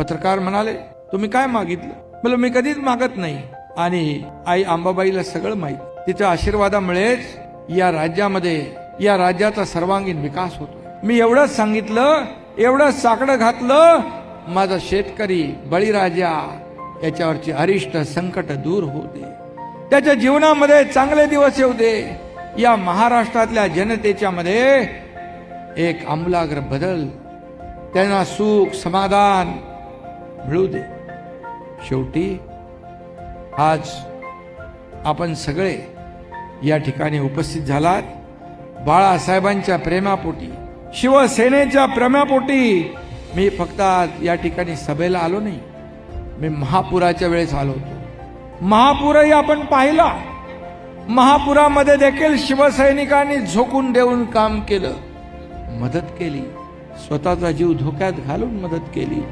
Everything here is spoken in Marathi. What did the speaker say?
पत्रकार म्हणाले तुम्ही काय मागितलं? मला मी कधीच मागत नाही. आणि आई आंबाबाईला सगळं माहीत. तिच्या आशीर्वादामुळेच या राज्यामध्ये या राज्याचा सर्वांगीण विकास होतो मी एवढंच सांगितलं एवढंच साकडं घातलं माझा शेतकरी बळीराजा याच्यावरची अरिष्ट संकट दूर होते. त्याच्या जीवनामध्ये चांगले दिवस येऊ दे. या महाराष्ट्रातल्या जनतेच्या मध्ये एक आमूलाग्र बदल त्यांना सुख समाधान मिळू दे शेवटी आज आपण सगळे या ठिकाणी उपस्थित झालात. बाळासाहेबांच्या प्रेमापोटी शिवसेनेच्या प्रेमापोटी मी फक्त आज या ठिकाणी सभेला आलो नाही. मी महापुराच्या वेळेस आलो होतो. महापूरही आपण पाहिला. महापुरामध्ये देखील शिवसैनिकांनी झोकून देऊन काम केलं. मदत केली. स्वतःचा जीव धोक्यात घालून मदत केली.